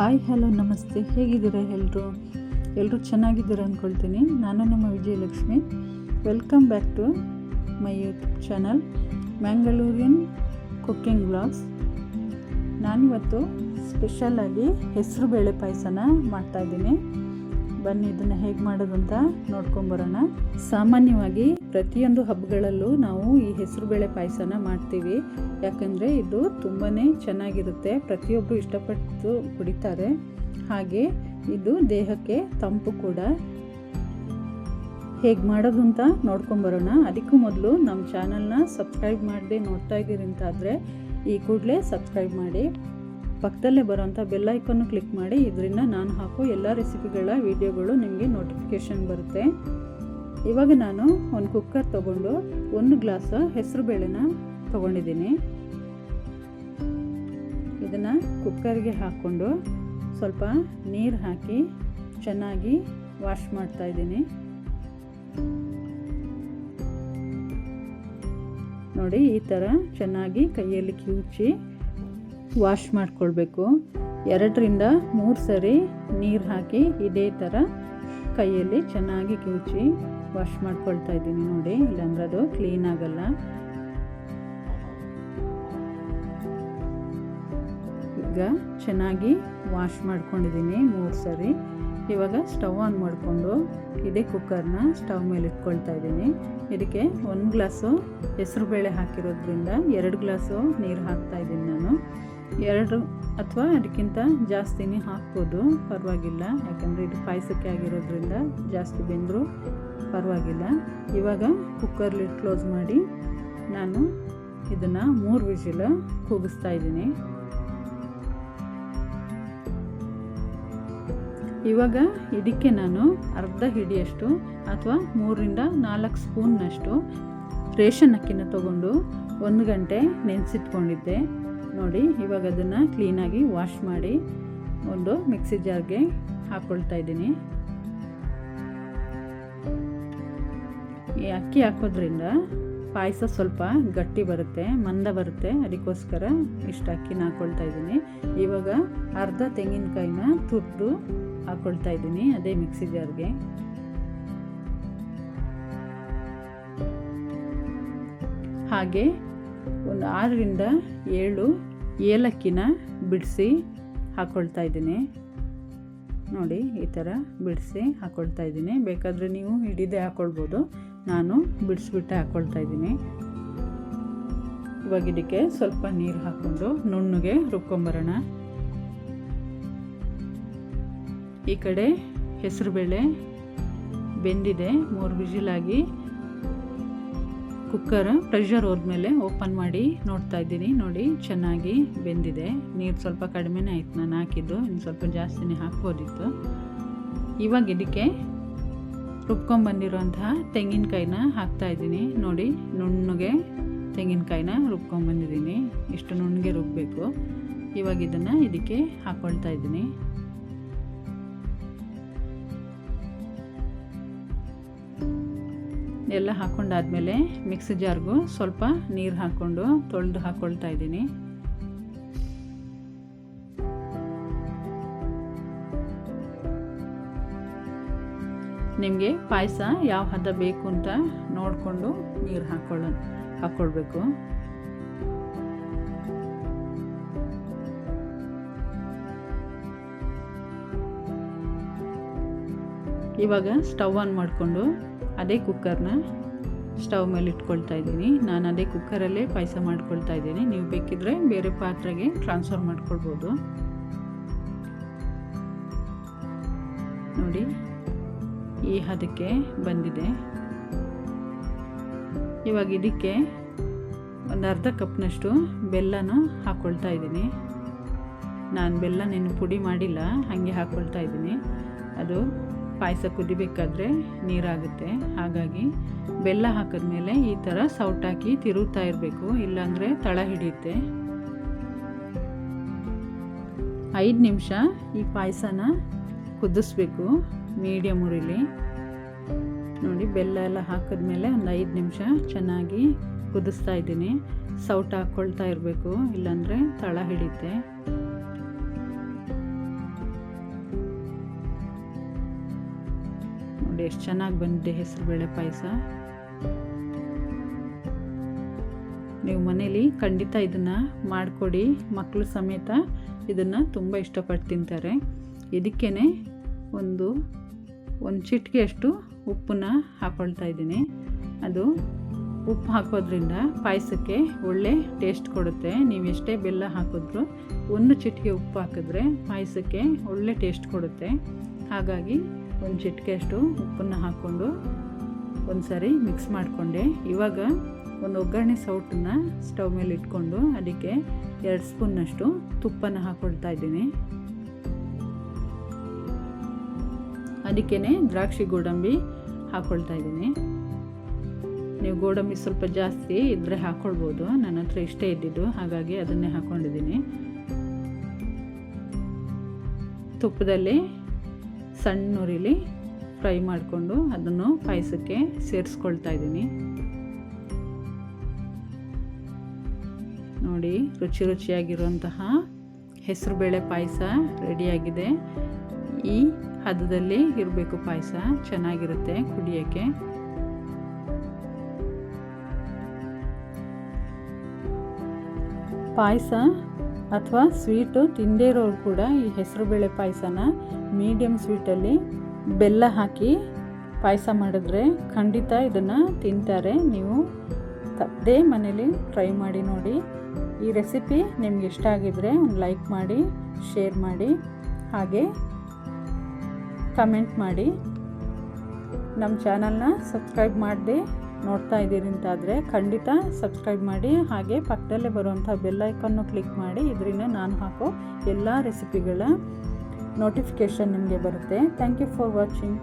Hi, hello, ನಮಸ್ತೆ. ಹೇಗಿದ್ದೀರಾ ಎಲ್ಲರೂ ಎಲ್ಲರೂ ಚೆನ್ನಾಗಿದ್ದೀರಾ ಅಂದ್ಕೊಳ್ತೀನಿ ನಾನು ನಮ್ಮ Vijayalakshmi. Welcome back to my YouTube channel ಮ್ಯಾಂಗಳೂರಿನ್ cooking blogs ನಾನಿವತ್ತು ಸ್ಪೆಷಲಾಗಿ ಹೆಸರು ಬೇಳೆ ಪಾಯಸನ ಮಾಡ್ತಾಯಿದ್ದೀನಿ ಬನ್ನಿ, ಇದನ್ನು ಹೇಗೆ ಮಾಡೋದು ಅಂತ ನೋಡ್ಕೊಂಬರೋಣ ಸಾಮಾನ್ಯವಾಗಿ ಪ್ರತಿಯೊಂದು ಹಬ್ಬಗಳಲ್ಲೂ ನಾವು ಈ ಹೆಸರುಬೇಳೆ ಪಾಯಸನ ಮಾಡ್ತೀವಿ. ಯಾಕಂದರೆ ಇದು ತುಂಬಾ ಚೆನ್ನಾಗಿರುತ್ತೆ. ಪ್ರತಿಯೊಬ್ಬರು ಇಷ್ಟಪಟ್ಟು ಕುಡಿತಾರೆ. ಹಾಗೆ ಇದು ದೇಹಕ್ಕೆ ತಂಪು ಕೂಡ. ಹೇಗೆ ಮಾಡೋದು ಅಂತ ನೋಡ್ಕೊಂಬರೋಣ ಅದಕ್ಕೂ ಮೊದಲು ನಮ್ಮ ಚಾನಲ್ನ ಸಬ್ಸ್ಕ್ರೈಬ್ ಮಾಡದೆ ನೋಡ್ತಾ ಇದ್ದೀರಿ ಅಂತಾದರೆ ಈ ಕೂಡಲೇ ಸಬ್ಸ್ಕ್ರೈಬ್ ಮಾಡಿ. ಪಕ್ಕದಲ್ಲೇ ಬರೋಂಥ ಬೆಲ್ ಐಕನ್ನು ಕ್ಲಿಕ್ ಮಾಡಿ, ಇದರಿಂದ ನಾನು ಹಾಕೋ ಎಲ್ಲ ರೆಸಿಪಿಗಳ ವಿಡಿಯೋಗಳು ನಿಮಗೆ ನೋಟಿಫಿಕೇಷನ್ ಬರುತ್ತೆ. ಇವಾಗ ನಾನು ಒಂದು ಕುಕ್ಕರ್ ತಗೊಂಡು ಒಂದು ಗ್ಲಾಸ್ ಹೆಸರು ಬೇಳೆನ ತಗೊಂಡಿದ್ದೀನಿ. ಇದನ್ನು ಕುಕ್ಕರ್ಗೆ ಹಾಕ್ಕೊಂಡು ಸ್ವಲ್ಪ ನೀರು ಹಾಕಿ ಚೆನ್ನಾಗಿ ವಾಶ್ ಮಾಡ್ತಾ ಇದ್ದೀನಿ. ನೋಡಿ, ಈ ಥರ ಚೆನ್ನಾಗಿ ಕೈಯಲ್ಲಿ ಕಿವುಚಿ ವಾಶ್ ಮಾಡಿಕೊಳ್ಬೇಕು. ಎರಡರಿಂದ ಮೂರು ಸರಿ ನೀರು ಹಾಕಿ ಇದೇ ಥರ ಕೈಯಲ್ಲಿ ಚೆನ್ನಾಗಿ ಕಿವುಚಿ ವಾಶ್ ಮಾಡ್ಕೊಳ್ತಾ ಇದ್ದೀನಿ ನೋಡಿ. ಇಲ್ಲಾಂದ್ರೆ ಅದು ಕ್ಲೀನ್ ಆಗಲ್ಲ. ಈಗ ಚೆನ್ನಾಗಿ ವಾಶ್ ಮಾಡ್ಕೊಂಡಿದ್ದೀನಿ ಮೂರು ಸರಿ. ಇವಾಗ ಸ್ಟವ್ ಆನ್ ಮಾಡಿಕೊಂಡು ಇದೇ ಕುಕ್ಕರ್ನ ಸ್ಟವ್ ಮೇಲೆ ಇಟ್ಕೊಳ್ತಾ ಇದ್ದೀನಿ. ಇದಕ್ಕೆ ಒಂದು ಗ್ಲಾಸು ಹೆಸರು ಬೇಳೆ ಹಾಕಿರೋದ್ರಿಂದ ಎರಡು ಗ್ಲಾಸು ನೀರು ಹಾಕ್ತಾ ಇದ್ದೀನಿ ನಾನು. ಎರಡು ಅಥವಾ ಅದಕ್ಕಿಂತ ಜಾಸ್ತಿನೇ ಹಾಕ್ಬೋದು. ಪರವಾಗಿಲ್ಲ. ಯಾಕಂದರೆ ಇದು ಪಾಯಸಕ್ಕೆ ಆಗಿರೋದ್ರಿಂದ ಜಾಸ್ತಿ ಬೆಂದರೂ ಪರವಾಗಿಲ್ಲ. ಇವಾಗ ಕುಕ್ಕರ್ಲಿ ಕ್ಲೋಸ್ ಮಾಡಿ ನಾನು ಇದನ್ನು ಮೂರು ವಿಷಲ್ ಕೂಗಿಸ್ತಾ ಇದ್ದೀನಿ. ಇವಾಗ ಇದಕ್ಕೆ ನಾನು ಅರ್ಧ ಹಿಡಿಯಷ್ಟು ಅಥವಾ ಮೂರರಿಂದ ನಾಲ್ಕು ಸ್ಪೂನ್ನಷ್ಟು ರೇಷನ್ ಅಕ್ಕಿನ ತಗೊಂಡು ಒಂದು ಗಂಟೆ ನೆನೆಸಿಟ್ಕೊಂಡಿದ್ದೆ. ನೋಡಿ, ಇವಾಗ ಅದನ್ನು ಕ್ಲೀನಾಗಿ ವಾಶ್ ಮಾಡಿ ಒಂದು ಮಿಕ್ಸಿ ಜಾರ್ಗೆ ಹಾಕ್ಕೊಳ್ತಾ ಇದ್ದೀನಿ. ಈ ಅಕ್ಕಿ ಹಾಕೋದ್ರಿಂದ ಪಾಯಸ ಸ್ವಲ್ಪ ಗಟ್ಟಿ ಬರುತ್ತೆ, ಮಂದ ಬರುತ್ತೆ, ಅದಕ್ಕೋಸ್ಕರ ಇಷ್ಟು ಅಕ್ಕಿನ ಹಾಕ್ಕೊಳ್ತಾ ಇದ್ದೀನಿ. ಇವಾಗ ಅರ್ಧ ತೆಂಗಿನಕಾಯಿನ ತುಟ್ಟು ಹಾಕ್ಕೊಳ್ತಾ ಇದ್ದೀನಿ ಅದೇ ಮಿಕ್ಸಿ ಜಾರ್ಗೆ ಹಾಗೆ ಒಂದು ಆರರಿಂದ ಏಳು ಏಲಕ್ಕಿನ ಬಿಡಿಸಿ ಹಾಕ್ಕೊಳ್ತಾ ಇದ್ದೀನಿ. ನೋಡಿ, ಈ ಥರ ಬಿಡಿಸಿ ಹಾಕ್ಕೊಳ್ತಾ ಇದ್ದೀನಿ. ಬೇಕಾದರೆ ನೀವು ಹಿಡಿದೇ ಹಾಕ್ಕೊಳ್ಬೋದು ನಾನು ಬಿಡಿಸ್ಬಿಟ್ಟೆ ಹಾಕ್ಕೊಳ್ತಾ ಇದ್ದೀನಿ. ಇವಾಗ ಇದಕ್ಕೆ ಸ್ವಲ್ಪ ನೀರು ಹಾಕ್ಕೊಂಡು ನುಣ್ಣಗೆ ರುಬ್ಕೊಂಬರೋಣ. ಈ ಕಡೆ ಹೆಸರುಬೇಳೆ ಬೆಂದಿದೆ. ಮೂರು ವಿಜಿಲಾಗಿ ಕುಕ್ಕರ್ ಪ್ರೆಷರ್ ಹೋದ್ಮೇಲೆ ಓಪನ್ ಮಾಡಿ ನೋಡ್ತಾ ಇದ್ದೀನಿ. ನೋಡಿ, ಚೆನ್ನಾಗಿ ಬೆಂದಿದೆ. ನೀರು ಸ್ವಲ್ಪ ಕಡಿಮೆನೇ ಆಯ್ತು ನಾನು ಹಾಕಿದ್ದು. ಇನ್ನು ಸ್ವಲ್ಪ ಜಾಸ್ತಿನೇ ಹಾಕ್ಬೋದಿತ್ತು. ಇವಾಗ ಇದಕ್ಕೆ ರುಬ್ಕೊಂಬಂದಿರುವಂತಹ ತೆಂಗಿನಕಾಯಿನ ಹಾಕ್ತಾ ಇದ್ದೀನಿ. ನೋಡಿ, ನುಣ್ಣಗೆ ತೆಂಗಿನಕಾಯಿನ ರುಬ್ಕೊಂಬಂದಿದ್ದೀನಿ ಇಷ್ಟು ನುಣ್ಣಗೆ ರುಬ್ಬಬೇಕು ಇವಾಗ ಇದನ್ನು ಇದಕ್ಕೆ ಹಾಕ್ಕೊಳ್ತಾ ಇದ್ದೀನಿ. ಎಲ್ಲ ಹಾಕ್ಕೊಂಡಾದ್ಮೇಲೆ ಮಿಕ್ಸಿ ಜಾರ್ಗೂ ಸ್ವಲ್ಪ ನೀರು ಹಾಕ್ಕೊಂಡು ತೊಳೆದು ಹಾಕ್ಕೊಳ್ತಾ ಇದ್ದೀನಿ. ನಿಮಗೆ ಪಾಯಸ ಯಾವ ಹದ ಬೇಕು ಅಂತ ನೋಡಿಕೊಂಡು ನೀರು ಹಾಕ್ಕೊಳ್ಳ ಹಾಕ್ಕೊಳ್ಬೇಕು ಇವಾಗ ಸ್ಟವ್ ಆನ್ ಮಾಡಿಕೊಂಡು ಅದೇ ಕುಕ್ಕರ್ನ ಸ್ಟವ್ ಮೇಲೆ ಇಟ್ಕೊಳ್ತಾ ಇದ್ದೀನಿ. ನಾನು ಅದೇ ಕುಕ್ಕರಲ್ಲೇ ಪಾಯಸ ಮಾಡ್ಕೊಳ್ತಾ ಇದ್ದೀನಿ. ನೀವು ಬೇಕಿದ್ರೆ ಬೇರೆ ಪಾತ್ರೆಗೆ ಟ್ರಾನ್ಸ್ಫರ್ ಮಾಡ್ಕೊಳ್ಬೋದು. ನೋಡಿ, ಈ ಹದಕ್ಕೆ ಬಂದಿದೆ. ಇವಾಗ ಇದಕ್ಕೆ ಒಂದು ಅರ್ಧ ಕಪ್ನಷ್ಟು ಬೆಲ್ಲನೂ ಹಾಕ್ಕೊಳ್ತಾ ಇದ್ದೀನಿ. ನಾನು ಬೆಲ್ಲ ನೀನು ಪುಡಿ ಮಾಡಿಲ್ಲ, ಹಾಗೆ ಹಾಕ್ಕೊಳ್ತಾ ಇದ್ದೀನಿ. ಅದು ಪಾಯಸ ಕುದಿಬೇಕಾದ್ರೆ ನೀರಾಗುತ್ತೆ. ಹಾಗಾಗಿ ಬೆಲ್ಲ ಹಾಕಿದ್ಮೇಲೆ ಈ ಥರ ಸೌಟಾಕಿ ತಿರುಗ್ತಾ ಇರಬೇಕು. ಇಲ್ಲಾಂದರೆ ತಳ ಹಿಡಿಯುತ್ತೆ. ಐದು ನಿಮಿಷ ಈ ಪಾಯಸನ ಕುದಿಸ್ಬೇಕು ಮೀಡಿಯಮ್ ಉರಿಲಿ. ನೋಡಿ, ಬೆಲ್ಲ ಎಲ್ಲ ಹಾಕಿದ್ಮೇಲೆ ಒಂದು ಐದು ನಿಮಿಷ ಚೆನ್ನಾಗಿ ಕುದಿಸ್ತಾ ಇದ್ದೀನಿ. ಸೌಟ್ ಹಾಕ್ಕೊಳ್ತಾ ಇರಬೇಕು. ಇಲ್ಲಾಂದರೆ ತಳ ಹಿಡಿಯುತ್ತೆ. ಎಷ್ಟು ಚೆನ್ನಾಗಿ ಬಂದಿದೆ ಹೆಸರುಬೇಳೆ ಪಾಯಸ? ನೀವು ಮನೇಲಿ ಖಂಡಿತ ಇದನ್ನು ಮಾಡಿಕೊಡಿ. ಮಕ್ಕಳು ಸಮೇತ ಇದನ್ನು ತುಂಬ ಇಷ್ಟಪಟ್ಟು ತಿಂತಾರೆ. ಇದಕ್ಕೇ ಒಂದು ಒಂದು ಚಿಟಿಕೆಯಷ್ಟು ಉಪ್ಪನ್ನ ಹಾಕ್ಕೊಳ್ತಾ ಇದ್ದೀನಿ. ಅದು ಉಪ್ಪು ಹಾಕೋದ್ರಿಂದ ಪಾಯಸಕ್ಕೆ ಒಳ್ಳೆ ಟೇಸ್ಟ್ ಕೊಡುತ್ತೆ. ನೀವು ಎಷ್ಟೇ ಬೆಲ್ಲ ಹಾಕಿದ್ರು ಒಂದು ಚಿಟಿಕೆ ಉಪ್ಪು ಹಾಕಿದ್ರೆ ಪಾಯಸಕ್ಕೆ ಒಳ್ಳೆ ಟೇಸ್ಟ್ ಕೊಡುತ್ತೆ. ಹಾಗಾಗಿ ಒಂದು ಚಿಟಿಕೆಯಷ್ಟು ಉಪ್ಪನ್ನು ಹಾಕ್ಕೊಂಡು ಒಂದು ಸಾರಿ ಮಿಕ್ಸ್ ಮಾಡಿಕೊಂಡೆ. ಇವಾಗ ಒಂದು ಒಗ್ಗರಣೆ ಸೌಟನ್ನು ಸ್ಟವ್ ಮೇಲೆ ಇಟ್ಕೊಂಡು ಅದಕ್ಕೆ ಎರಡು ಸ್ಪೂನ್ನಷ್ಟು ತುಪ್ಪನ ಹಾಕ್ಕೊಳ್ತಾ ಇದ್ದೀನಿ. ಅದಕ್ಕೇ ದ್ರಾಕ್ಷಿ ಗೋಡಂಬಿ ಹಾಕ್ಕೊಳ್ತಾ ಇದ್ದೀನಿ. ನೀವು ಗೋಡಂಬಿ ಸ್ವಲ್ಪ ಜಾಸ್ತಿ ಇದ್ದರೆ ಹಾಕ್ಕೊಳ್ಬೋದು ನನ್ನ ಹತ್ರ ಇಷ್ಟೇ ಇದ್ದಿದ್ದು, ಹಾಗಾಗಿ ಅದನ್ನೇ ಹಾಕ್ಕೊಂಡಿದ್ದೀನಿ ತುಪ್ಪದಲ್ಲಿ ಸಣ್ಣ ಉರಿಲಿ ಫ್ರೈ ಮಾಡಿಕೊಂಡು ಅದನ್ನು ಪಾಯಸಕ್ಕೆ ಸೇರಿಸ್ಕೊಳ್ತಾ ಇದ್ದೀನಿ. ನೋಡಿ, ರುಚಿ ರುಚಿಯಾಗಿರುವಂತಹ ಹೆಸರುಬೇಳೆ ಪಾಯಸ ರೆಡಿಯಾಗಿದೆ. ಈ ಹದದಲ್ಲಿ ಇರಬೇಕು ಪಾಯಸ, ಚೆನ್ನಾಗಿರುತ್ತೆ ಕುಡಿಯೋಕ್ಕೆ. ಪಾಯಸ ಅಥವಾ ಸ್ವೀಟು ತಿಂದೇ ಇರೋರು ಕೂಡ ಈ ಹೆಸರುಬೇಳೆ ಪಾಯಸನ ಮೀಡಿಯಮ್ ಸ್ವೀಟಲ್ಲಿ ಬೆಲ್ಲ ಹಾಕಿ ಪಾಯಸ ಮಾಡಿದ್ರೆ ಖಂಡಿತ ಇದನ್ನು ತಿಂತಾರೆ. ನೀವು ತಪ್ಪದೇ ಮನೇಲಿ ಟ್ರೈ ಮಾಡಿ ನೋಡಿ. ಈ ರೆಸಿಪಿ ನಿಮ್ಗೆ ಇಷ್ಟ ಆಗಿದ್ರೆ ಒಂದು ಲೈಕ್ ಮಾಡಿ, ಶೇರ್ ಮಾಡಿ, ಹಾಗೆ ಕಮೆಂಟ್ ಮಾಡಿ. ನಮ್ಮ ಚಾನಲ್ನ ಸಬ್ಸ್ಕ್ರೈಬ್ ಮಾಡದೆ ನೋಡ್ತಾ ಇದ್ದೀರಿ ಅಂತಾದರೆ ಖಂಡಿತ ಸಬ್ಸ್ಕ್ರೈಬ್ ಮಾಡಿ ಹಾಗೆ ಪಕ್ಕದಲ್ಲೇ ಬರುವಂಥ ಬೆಲ್ಲೈಕನ್ನು ಕ್ಲಿಕ್ ಮಾಡಿ, ಇದರಿಂದ ನಾನು ಹಾಕೋ ಎಲ್ಲ ರೆಸಿಪಿಗಳ ನೋಟಿಫಿಕೇಷನ್ ನಿಮಗೆ ಬರುತ್ತೆ. Thank you for watching